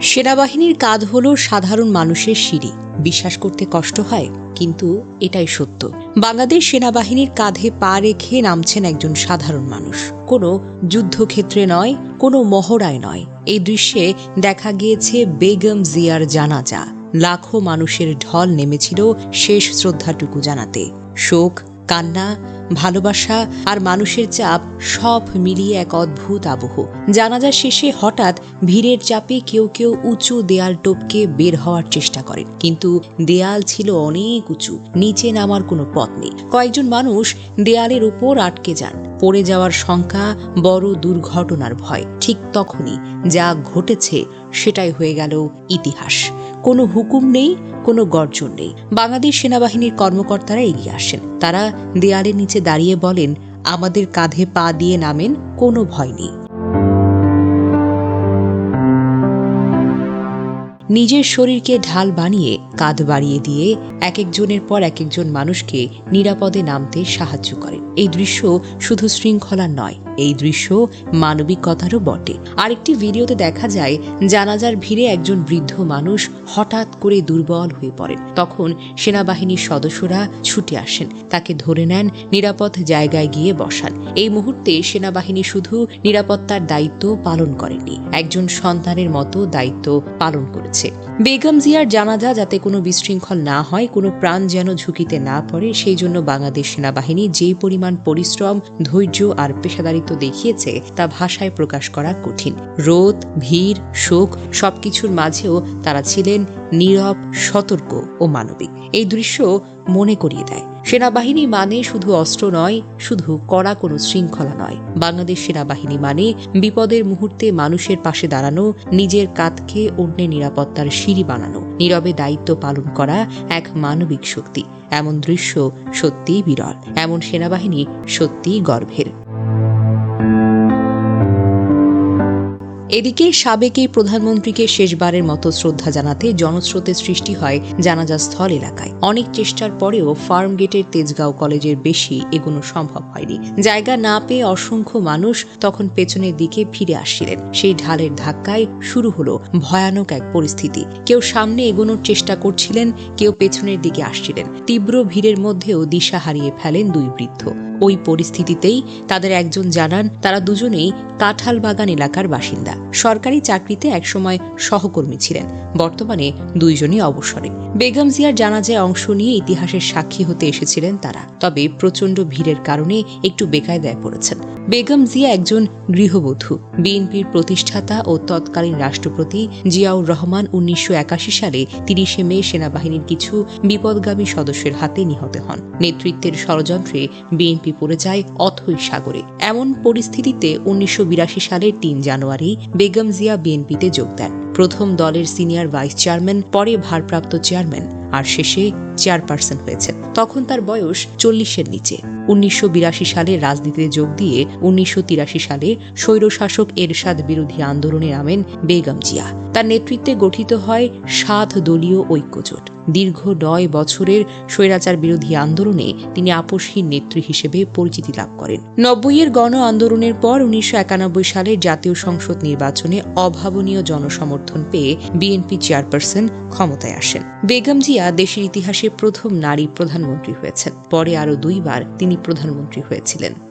সেনাবাহিনীর কাঁধ হলো সাধারণ মানুষের সিঁড়ি। বিশ্বাস করতে কষ্ট হয়, কিন্তু এটাই সত্য। বাংলাদেশ সেনাবাহিনীর কাঁধে পা রেখে নামছেন একজন সাধারণ মানুষ। কোনো যুদ্ধক্ষেত্রে নয়, কোনো মহড়ায় নয়। এই দৃশ্যে দেখা গিয়েছে বেগম জিয়ার জানাজা। লাখো মানুষের ঢল নেমেছিল শেষ শ্রদ্ধাটুকু জানাতে। শোক কান্না, ভালোবাসা আর মানুষের চাপ সব মিলিয়ে এক অদ্ভুত আবহ। জানাজা শেষে হঠাৎ ভিড়ের চাপে কেউ কেউ উঁচু দেয়াল টপকে বের হওয়ার চেষ্টা করেন। কিন্তু দেয়াল ছিল অনেক উঁচু, নিচে নামার কোনো পথ নেই। কয়েকজন মানুষ দেয়ালের উপর আটকে যান। পড়ে যাওয়ার শঙ্কা বড় দুর্ঘটনার ভয়। ঠিক তখনই যা ঘটেছে সেটাই হয়ে গেল ইতিহাস। কোনো হুকুম নেই, কোনো গর্জন নেই। বাঙালি সেনাবাহিনীর কর্মকর্তারা এগিয়ে আসেন। তারা দেয়ালের নিচে দাঁড়িয়ে বলেন, আমাদের কাঁধে পা দিয়ে নামেন, কোনো ভয় নেই। নিজের শরীরকে ঢাল বানিয়ে কাঁধ বাড়িয়ে দিয়ে এক একজনের পর এক একজন মানুষকে নিরাপদে নামতে সাহায্য করেন এই দৃশ্য শুধু শৃঙ্খলা নয়, এই দৃশ্য মানবিকতারও বটে। আরেকটি ভিডিওতে দেখা যায়, জানাজার ভিড়ে একজন বৃদ্ধ মানুষ হঠাৎ করে দুর্বল হয়ে পড়েন। তখন সেনাবাহিনীর সদস্যরা ছুটে আসেন, তাকে ধরে নেন, নিরাপদ জায়গায় গিয়ে বসান। এই মুহূর্তে সেনাবাহিনী শুধু নিরাপত্তার দায়িত্ব পালন করেনি, একজন সন্তানের মতো দায়িত্ব পালন করেছে। বেগম জিয়ার জানাজা যাতে কোনো বিশৃঙ্খল না হয়, কোনো প্রাণ যেন ঝুঁকিতে না পড়ে, সেই জন্য বাংলাদেশ সেনাবাহিনী যে পরিমাণ পরিশ্রম, ধৈর্য আর পেশাদারিত্ব দেখিয়েছে, তা ভাষায় প্রকাশ করা কঠিন। রোদ, ভিড়, শোক সবকিছুর মাঝেও তারা ছিলেন নীরব, সতর্ক ও মানবিক। এই দৃশ্য মনে করিয়ে দেয়। সেনাবাহিনী মানে শুধু অস্ত্র নয়, শুধু কড়া কোনো শৃঙ্খলা নয়। বাংলাদেশ সেনাবাহিনী মানে বিপদের মুহূর্তে মানুষের পাশে দাঁড়ানো, নিজের কাঁধকে অন্যের নিরাপত্তার সিঁড়ি বানানো, নীরবে দায়িত্ব পালন করা এক মানবিক শক্তি। এমন দৃশ্য সত্যিই বিরল, এমন সেনাবাহিনী সত্যিই গর্বের। এদিকে সাবেক প্রধানমন্ত্রীকে শেষবারের মতো শ্রদ্ধা জানাতে জনস্রোতের সৃষ্টি হয় জানাজা স্থল এলাকায়। অনেক চেষ্টার পরেও ফার্ম গেটের তেজগাঁও কলেজের বেশি এগোনো সম্ভব হয়নি। জায়গা না পেয়ে অসংখ্য মানুষ তখন পেছনের দিকে ফিরে আসছিলেন। সেই ঢালের ধাক্কায় শুরু হলো ভয়ানক এক পরিস্থিতি। কেউ সামনে এগোনোর চেষ্টা করছিলেন, কেউ পেছনের দিকে আসছিলেন। তীব্র ভিড়ের মধ্যেও দিশা হারিয়ে ফেলেন দুই বৃদ্ধ। ওই পরিস্থিতিতেই তাদের একজন জানান, তারা দুজনেই কাঁঠাল বাগান এলাকার বাসিন্দা। সরকারি চাকরিতে একসময় সহকর্মী ছিলেন। বর্তমানে দুইজনই অবসরে। বেগম জিয়ার জানাজায় অংশ নিয়ে ইতিহাসের সাক্ষী হতে এসেছিলেন তারা। তবে প্রচণ্ড ভিড়ের কারণে একটু বেকায়দায় পড়েছেন। বেগম জিয়া একজন গৃহবধূ। বিএনপির প্রতিষ্ঠাতা ও তৎকালীন রাষ্ট্রপতি জিয়াউর রহমান উনিশশো একাশি সালে তিরিশে মে সেনাবাহিনীর কিছু বিপদগামী সদস্যের হাতে নিহত হন। নেতৃত্বের ষড়যন্ত্রে বিএনপি পড়ে যায় অথৈ সাগরে। এমন পরিস্থিতিতে উনিশশো সালের তিন জানুয়ারি বেগম জিয়া বিএনপিতে যোগ দেন। প্রথম দলের সিনিয়র ভাইস চেয়ারম্যান, পরে ভারপ্রাপ্ত চেয়ারম্যান, আর শেষে চেয়ারপারসন হয়েছেন। তখন তার বয়স চল্লিশের নিচে। উনিশশো বিরাশি সালে রাজনীতিতে যোগ দিয়ে উনিশশো তিরাশি সালে স্বৈরশাসক এরশাদ বিরোধী আন্দোলনে নামেন বেগম জিয়া। তার নেতৃত্বে গঠিত হয় সাত দলীয় ঐক্যজোট। দীর্ঘ নয় বছরের স্বৈরাচার বিরোধী আন্দোলনে তিনি আপসহীন নেত্রী হিসেবে পরিচিতি লাভ করেন। নব্বইয়ের গণ আন্দোলনের পর উনিশশো একানব্বই সালে জাতীয় সংসদ নির্বাচনে অভাবনীয় জনসমর্থন পেয়ে বিএনপি চেয়ারপারসন ক্ষমতায় আসেন। বেগম জিয়া দেশের ইতিহাসে প্রথম নারী প্রধানমন্ত্রী হয়েছেন। পরে আরও দুইবার তিনি প্রধানমন্ত্রী হয়েছিলেন।